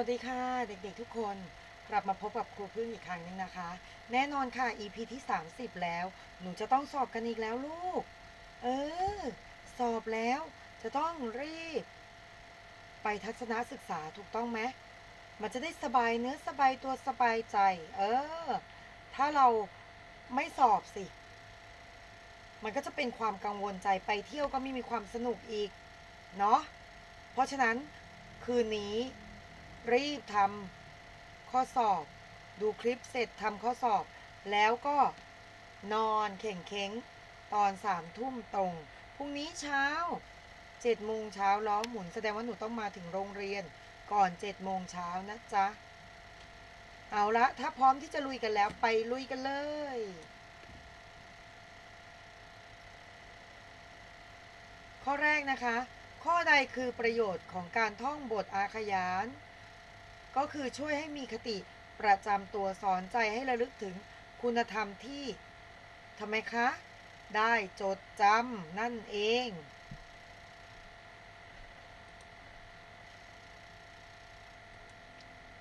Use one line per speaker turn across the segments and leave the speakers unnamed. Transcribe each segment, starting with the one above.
วัสดีค่ะเด็กๆทุกคนกลับมาพบกับครูพึ่งอีกครั้งหนึงนะคะ แน่นอนค่ะ EP ที่ 30 แล้ว หนูจะต้องสอบกันอีกแล้วลูก เออ สอบแล้วจะต้องรีบ ไปทัศนศึกษาถูกต้องไหมมันจะได้สบายเนื้อสบายตัวสบายใจ เออ ถ้าเราไม่สอบสิ มันก็จะเป็นความกังวลใจไปเที่ยวก็ไม่มีความสนุกอีก เนาะเพราะฉะนั้นคืนนี้ รีบทำข้อสอบ ดูคลิปเสร็จทำข้อสอบ แล้วก็นอนเข่งเค้งตอนสามทุ่มตรง พรุ่งนี้เช้าเจ็ดโมงเช้าล้อหมุนแสดงว่าหนูต้องมาถึงโรงเรียนก่อนเจ็ดโมงเช้านะจ๊ะ เอาละถ้าพร้อมที่จะลุยกันแล้วไปลุยกันเลยข้อแรกนะคะ ข้อใดคือประโยชน์ของการท่องบทอาขยาน ก็คือช่วยให้มีคติประจำตัวสอนใจให้ระลึกถึงคุณธรรมที่ทำไมคะ ได้จดจำนั่นเอง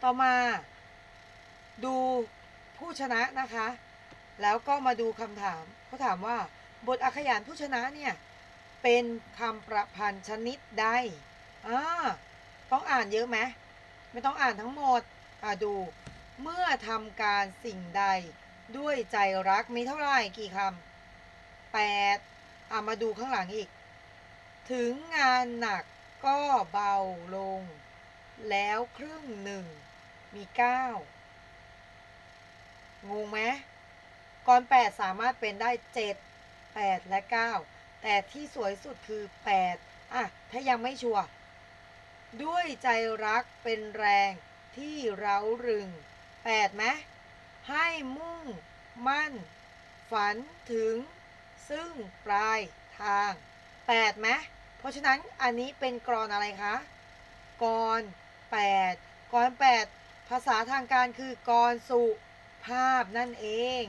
ต่อมา ดูผู้ชนะนะคะ แล้วก็มาดูคำถามเขาถามว่า บทอาขยานผู้ชนะเนี่ย เป็นคำประพันธ์ชนิดใดอ่าต้องอ่านเยอะไหม ไม่ต้องอ่านทั้งหมดอ่าดู เมื่อทำการสิ่งใดด้วยใจรักมีเท่าไหร่กี่คำแปดอ่ามาดูข้างหลังอีก ถึงงานหนักก็เบาลง แล้วครึ่งหนึ่งมีเก้างงไหมก่อนแปดสามารถเป็นได้เจ็ดแปดและเก้าแต่ที่สวยสุดคือแปดอะ ถ้ายังไม่ชัวร์ ด้วยใจรักเป็นแรงที่เร้ารึงแปดไหมให้มุ่งมั่น ฝันถึง ซึ่งปลายทางแปดไหมเพราะฉะนั้นอันนี้เป็นกรอนอะไรคะกรแปดกรแปดภาษาทางการคือกรสุภาพนั่นเอง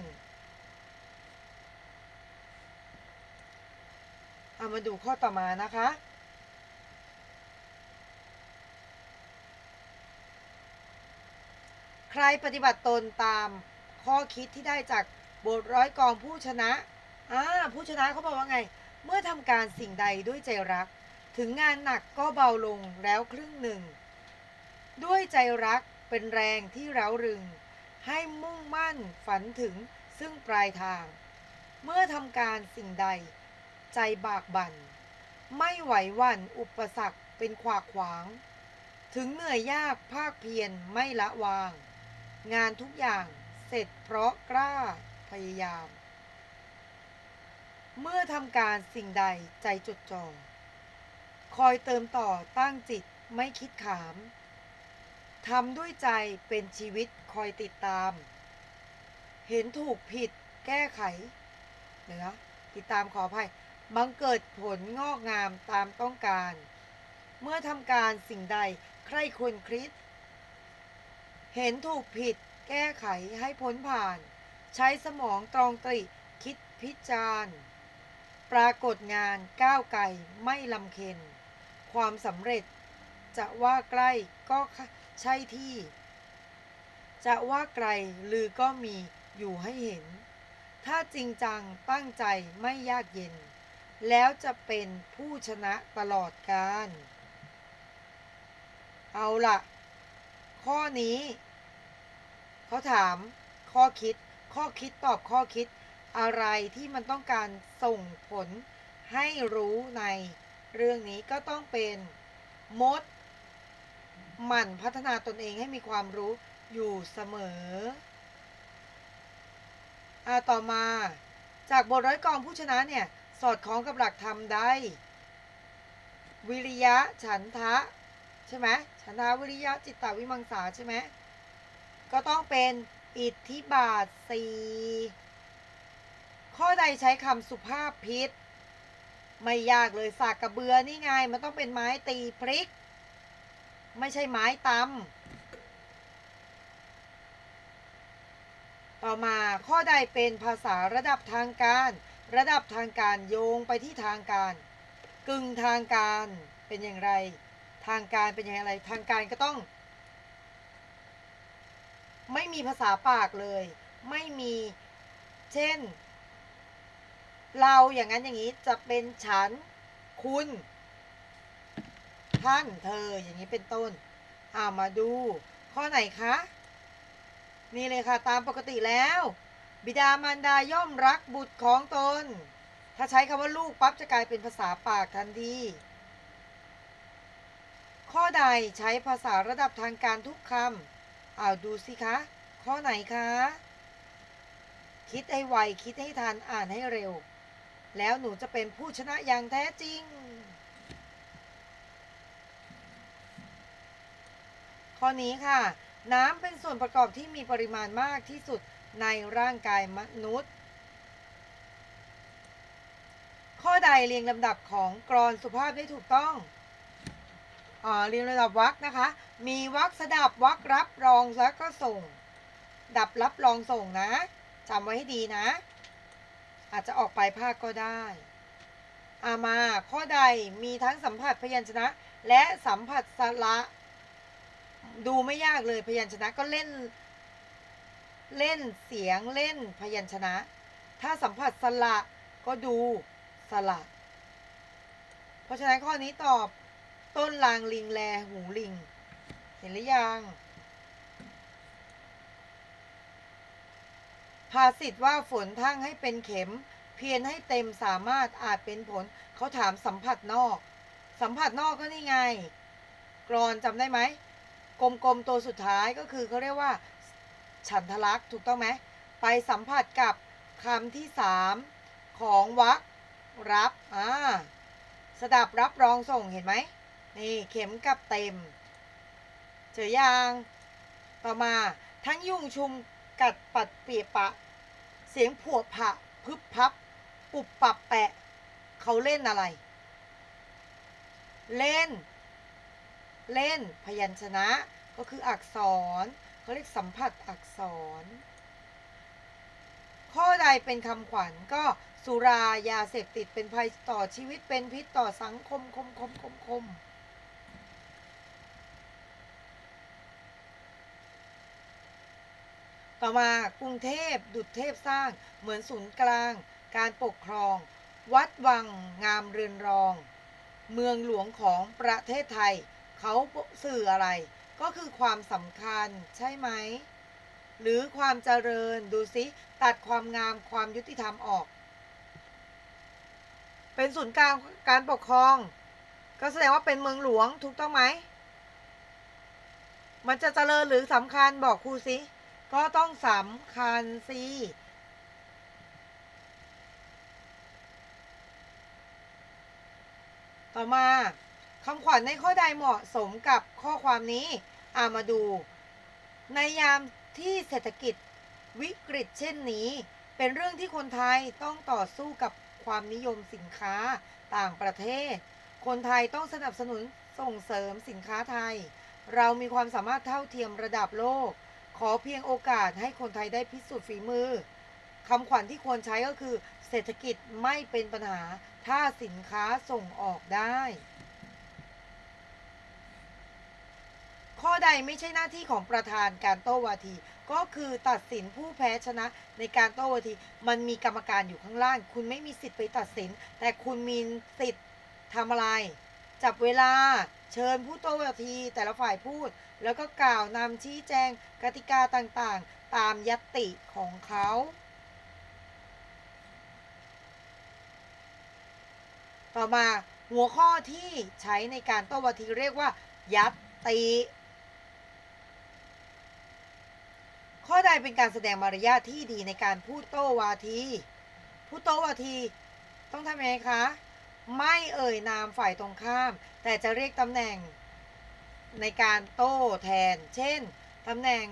เอามาดูข้อต่อมานะคะ ใครปฏิบัติตนตามข้อคิดที่ได้จากบทร้อยกองผู้ชนะอ่าผู้ชนะเขาบอกว่าไง เมื่อทำการสิ่งใดด้วยใจรัก ถึงงานหนักก็เบาลงแล้วครึ่งหนึ่ง ด้วยใจรักเป็นแรงที่เร้ารึง ให้มุ่งมั่นฝันถึงซึ่งปลายทาง เมื่อทำการสิ่งใด ใจบากบั่น ไม่ไหวหวั่นอุปสรรคเป็นขวากขวาง ถึงเหนื่อยยากภาคเพียรไม่ละวาง งานทุกอย่างเสร็จเพราะกล้าพยายาม เมื่อทำการสิ่งใดใจจดจ่อคอยเติมต่อตั้งจิตไม่คิดขามทำด้วยใจเป็นชีวิตคอยติดตาม เห็นถูกผิดแก้ไขเนื้อติดตามขออภัยบังเกิดผลงอกงามตามต้องการ เมื่อทำการสิ่งใดใครควรคริส เห็นถูกผิด แก้ไขให้พ้นผ่าน ใช้สมองตรองตริคิดพิจารณ์ปรากฏงานก้าวไกลไม่ลำเค็น ความสำเร็จ จะว่าใกล้ก็ใช่ที่ จะว่าไกลลือก็มีอยู่ให้เห็น ถ้าจริงจังตั้งใจไม่ยากเย็น แล้วจะเป็นผู้ชนะตลอดกาลเอาละข้อนี้ เขาถามข้อคิด ข้อคิดตอบข้อคิดอะไรที่มันต้องการส่งผลให้รู้ในเรื่องนี้ก็ต้องเป็นมดหมั่นพัฒนาตนเองให้มีความรู้อยู่เสมออาต่อมาจากบทร้อยกองผู้ชนะเนี่ย สอดคล้องกับหลักธรรมได้ วิริยะฉันทะ ใช่ไหมฉันทาวิริยะจิตตวิมังสาใช่ไหม ก็ต้องเป็นอิทธิบาทสีข้อใดใช้คำสุภาพพิษ ไม่ยากเลยสากกระเบือนี่ไง มันต้องเป็นไม้ตีพริก ไม่ใช่ไม้ตำต่อมาข้อใดเป็นภาษาระดับทางการ ระดับทางการโยงไปที่ทางการ กึ่งทางการเป็นอย่างไร ทางการเป็นอย่างไร ทางการก็ต้อง ไม่มีภาษาปากเลย ไม่มีเช่น เราอย่างนั้นอย่างนี้จะเป็นฉัน คุณ ท่านเธออย่างนี้เป็นต้นอ่ามาดู ข้อไหนคะ นี่เลยค่ะตามปกติแล้ว บิดามารดาย่อมรักบุตรของตน ถ้าใช้คำว่าลูกปั๊บจะกลายเป็นภาษาปากทันทีข้อใดใช้ภาษาระดับทางการทุกคำ อ้าวดูสิคะ ข้อไหนคะ คิดให้ไว คิดให้ทัน อ่านให้เร็ว แล้วหนูจะเป็นผู้ชนะอย่างแท้จริง ข้อนี้ค่ะ น้ำเป็นส่วนประกอบที่มีปริมาณมากที่สุดในร่างกายมนุษย์ ข้อใดเรียงลำดับของกรอนสุภาพได้ถูกต้อง เรียงลำดับวรรคนะคะ มีวรรคสดับวรรครับรองแล้วก็ส่ง ดับรับรองส่งนะจำไว้ให้ดีนะ อาจจะออกไปภาคก็ได้อามา ข้อใดมีทั้งสัมผัสพยัญชนะ และสัมผัสสระ ดูไม่ยากเลยพยัญชนะก็เล่น เล่นเสียงเล่นพยัญชนะ ถ้าสัมผัสสระก็ดูสระเพราะฉะนั้นข้อนี้ตอบ ต้นลางลิงแลหูลิง เห็นหรือยัง ภาษิตว่าฝนทั้งให้เป็นเข็ม เพียรให้เต็มสามารถอาจเป็นผล เขาถามสัมผัสนอก สัมผัสนอกก็นี่ไง กรอนจำได้ไหมกลมๆตัวสุดท้ายก็คือเขาเรียกว่า ฉันทลักษ์ถูกต้องไหมไปสัมผัสกับคำที่สามของวรรครับ อ่า สดับรับรองส่งเห็นไหม นี่เข็มกับเต็ม เจอยาง ต่อมาทั้งยุ่งชุมกัดปัดเปียปะ เสียงผัวผะพึบพับ ปุบปับแปะ เขาเล่นอะไร เล่น เล่นพยัญชนะก็คืออักษรเขาเรียกสัมผัสอักษร ข้อใดเป็นคำขวัญก็สุรายาเสพติดเป็นภัยต่อชีวิตเป็นพิษต่อสังคมคมคมคมคม ต่อมากรุงเทพดุจเทพสร้างเหมือนศูนย์กลาง การปกครอง วัดวังงามเรือนรอง เมืองหลวงของประเทศไทย เขาสื่ออะไร ก็คือความสำคัญใช่ไหม หรือความเจริญดูสิตัดความงามความยุติธรรมออก เป็นศูนย์กลางการปกครอง ก็แสดงว่าเป็นเมืองหลวงถูกต้องไหม มันจะเจริญหรือสำคัญบอกครูสิ ก็ต้องสำคัญสิต่อมาคำขวัญในข้อใดเหมาะสมกับข้อความนี้อามาดู ในยามที่เศรษฐกิจวิกฤตเช่นนี้ เป็นเรื่องที่คนไทยต้องต่อสู้กับความนิยมสินค้าต่างประเทศ คนไทยต้องสนับสนุนส่งเสริมสินค้าไทย เรามีความสามารถเท่าเทียมระดับโลก ขอเพียงโอกาสให้คนไทยได้พิสูจน์ฝีมือคำขวัญที่ควรใช้ก็คือ เศรษฐกิจไม่เป็นปัญหา ถ้าสินค้าส่งออกได้ ข้อใดไม่ใช่หน้าที่ของประธานการโต้วาที ก็คือตัดสินผู้แพ้ชนะในการโต้วาที มันมีกรรมการอยู่ข้างล่าง คุณไม่มีสิทธิ์ไปตัดสิน แต่คุณมีสิทธิ์ทำอะไร จับเวลา เชิญผู้โต้วทีแต่ละฝ่ายพูด แล้วก็กล่าวนำชี้แจงกติกาต่างๆ ตามยตติของเขาต่อมาหัวข้อที่ใช้ในการโต้วาทีเรียกว่า ยัตติ ข้อใดเป็นการแสดงมารยาทที่ดีในการพูดโต้วาที พูดโต้วาที ต้องทำยังไงคะ ไม่เอ่ยนามฝ่ายตรงข้าม แต่จะเรียกตำแหน่งในการโต้แทน เช่นตำแหน่ง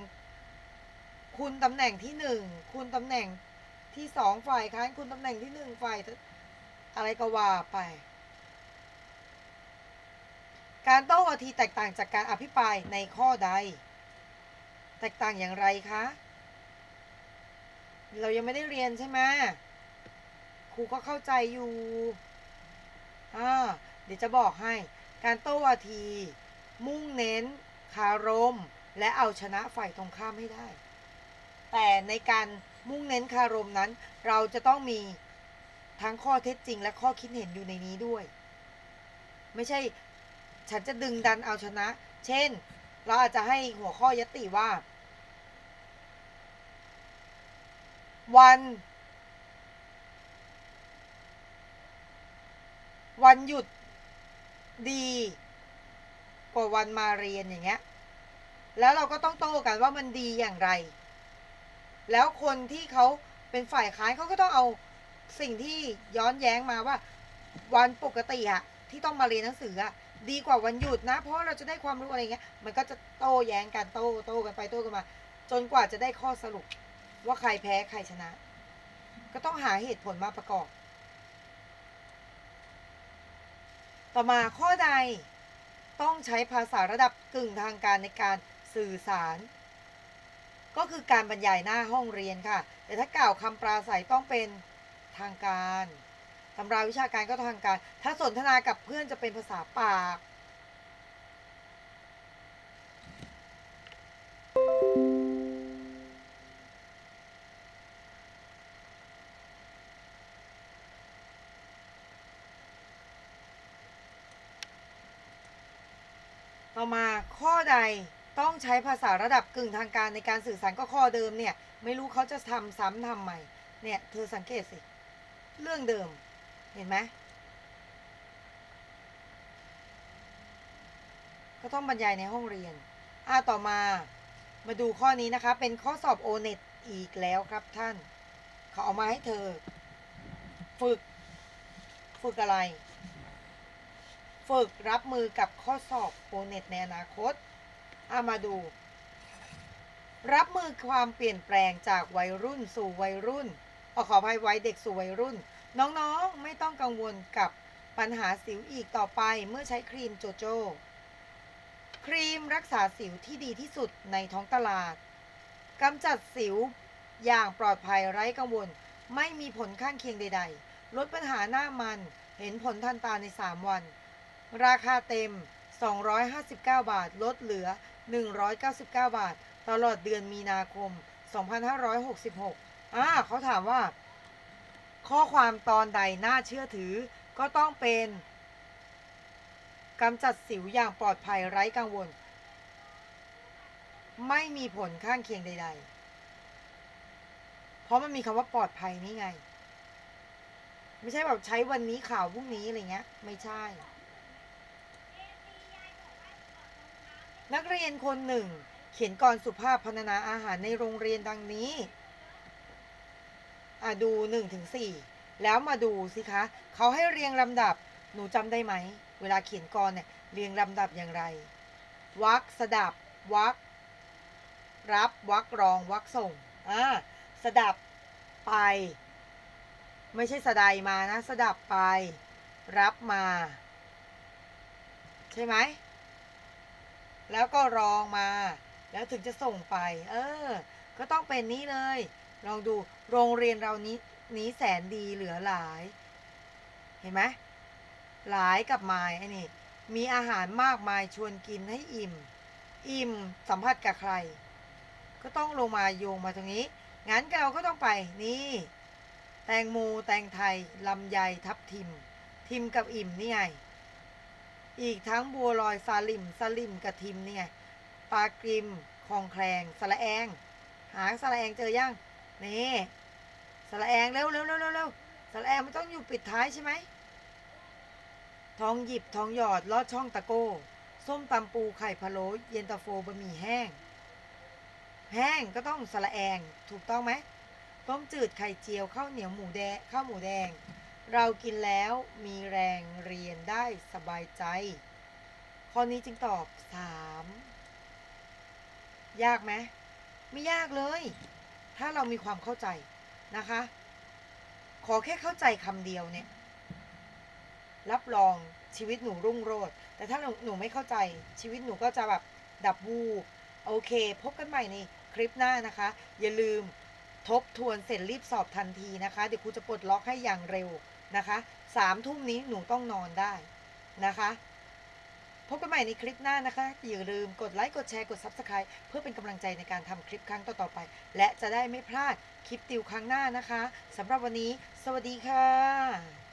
คุณตำแหน่งที่หนึ่งคุณตำแหน่งที่สองฝ่ายค้านคุณตำแหน่งที่หนึ่งฝ่ายอะไรก็ว่าไป การโต้วาทีแตกต่างจากการอภิปรายในข้อใด แตกต่างอย่างไรคะ เรายังไม่ได้เรียนใช่ไหมครูก็เข้าใจอยู่ อ่าเดี๋ยวจะบอกให้ การโต้วาที มุ่งเน้น คารม และเอาชนะฝ่ายตรงข้ามให้ได้ แต่ในการมุ่งเน้นคารมนั้น เราจะต้องมีทั้งข้อเท็จจริงและข้อคิดเห็นอยู่ในนี้ด้วย ไม่ใช่ฉันจะดึงดันเอาชนะ เช่น เราอาจจะให้หัวข้อยติว่า วัน วันหยุดดีกว่าวันมาเรียนอย่างเงี้ย แล้วเราก็ต้องโต้กันว่ามันดีอย่างไร แล้วคนที่เขาเป็นฝ่ายค้านเขาก็ต้องเอาสิ่งที่ย้อนแย้งมาว่า วันปกติอะที่ต้องมาเรียนหนังสืออะดีกว่าวันหยุดนะ เพราะเราจะได้ความรู้อะไรเงี้ย มันก็จะโต้แย้งกันโต้โต้กันไปโต้กันมา จนกว่าจะได้ข้อสรุปว่าใครแพ้ใครชนะ ก็ต้องหาเหตุผลมาประกอบ ต่อมาข้อใดต้องใช้ภาษาระดับกึ่งทางการในการสื่อสาร ก็คือการบรรยายหน้าห้องเรียนค่ะ แต่ถ้ากล่าวคำปราศัยต้องเป็นทางการตำราวิชาการก็ทางการ ถ้าสนทนากับเพื่อนจะเป็นภาษาปาก ต่อมาข้อใดต้องใช้ภาษาระดับกึ่งทางการในการสื่อสารก็ข้อเดิมเนี่ย ไม่รู้เขาจะทำซ้ำทำใหม่ เนี่ยเธอสังเกตสิ เรื่องเดิม เห็นไหมก็ต้องบรรยายในห้องเรียน อ่าต่อมามาดูข้อนี้นะคะ เป็นข้อสอบโอเน็ตอีกแล้วครับท่าน เขาเอามาให้เธอ ฝึก ฝึกอะไร ฝึกรับมือกับข้อสอบโอเน็ตในอนาคตอามาดู รับมือความเปลี่ยนแปลงจากวัยรุ่นสู่วัยรุ่นอขออภัยวัยเด็กสู่วัยรุ่น น้องๆไม่ต้องกังวลกับปัญหาสิวอีกต่อไปเมื่อใช้ครีมโจโจครีมรักษาสิวที่ดีที่สุดในท้องตลาดกำจัดสิวอย่างปลอดภัยไร้กังวล ไม่มีผลข้างเคียงใด ๆ ลดปัญหาหน้ามันเห็นผลทันตาใน 3 วัน ราคาเต็ม 259 บาท ลดเหลือ 199 บาท ตลอดเดือนมีนาคม 2566อ่าเขาถามว่า ข้อความตอนใดน่าเชื่อถือ ก็ต้องเป็นกำจัดสิวอย่างปลอดภัยไร้กังวล ไม่มีผลข้างเคียงใด ๆ เพราะมันมีคำว่าปลอดภัยนี่ไง ไม่ใช่แบบใช้วันนี้ข่าวพรุ่งนี้อะไรเงี้ย ไม่ใช่ นักเรียนคนหนึ่ง เขียนกรสุภาพพรรณนาอาหารในโรงเรียนดังนี้อะดูหนึ่งถึงสี่แล้วมาดูสิคะ เขาให้เรียงลำดับหนูจำได้ไหม เวลาเขียนกรเนี่ยเรียงลำดับอย่างไรวักสดับวักรับวักรองวักส่งอ่าสดับไป ไม่ใช่สดายมานะ สดับไป รับมา ใช่ไหม แล้วก็รองมา แล้วถึงจะส่งไป เออ ก็ต้องเป็นนี้เลย ลองดูโรงเรียนเรานี้นี้แสนดีเหลือหลาย เห็นไหมหลายกับไม้ไอ้นี่ มีอาหารมากมายชวนกินให้อิ่ม อิ่มสัมผัสกับใคร ก็ต้องลงมาโยงมาตรงนี้ งั้นเราก็ต้องไปนี่ แตงโมแตงไทยลำไยทับทิม ทิมกับอิ่มนี่ไง อีกทั้งบัวลอยสาลิมสลิมกับทิมเนี่ไงปลากริมคลองแคลงสระแอง หางสระแองเจอยังนี่สระแองเร็วเร็วเร็วเร็วเร็วสระแองมันต้องอยู่ปิดท้ายใช่ไหมทองหยิบทองหยอดลอดช่องตะโก้ ส้มตำปูไข่พะโล้เย็นตาโฟบะหมี่แห้ง แห้งก็ต้องสระแองถูกต้องไหมต้มจืดไข่เจียวข้าวเหนียวหมูแดงข้าวหมูแดง เรากินแล้วมีแรงเรียนได้สบายใจ ข้อนี้จึงตอบสามยากไหมไม่ยากเลย ถ้าเรามีความเข้าใจนะคะ ขอแค่เข้าใจคำเดียวเนี่ย รับรองชีวิตหนูรุ่งโรจน์แต่ถ้าหนูหนูไม่เข้าใจชีวิตหนูก็จะแบบดับวูบโอเค พบกันใหม่ในคลิปหน้านะคะ อย่าลืมทบทวนเสร็จรีบสอบทันทีนะคะ เดี๋ยวครูจะปลดล็อกให้อย่างเร็ว นะคะสามทุ่มนี้หนูต้องนอนได้นะคะ พบกันใหม่ในคลิปหน้านะคะ อย่าลืมกดไลค์ กดแชร์ กด Subscribe เพื่อเป็นกำลังใจในการทำคลิปครั้งต่อๆไป และจะได้ไม่พลาดคลิปติวครั้งหน้านะคะสำหรับวันนี้ สวัสดีค่ะ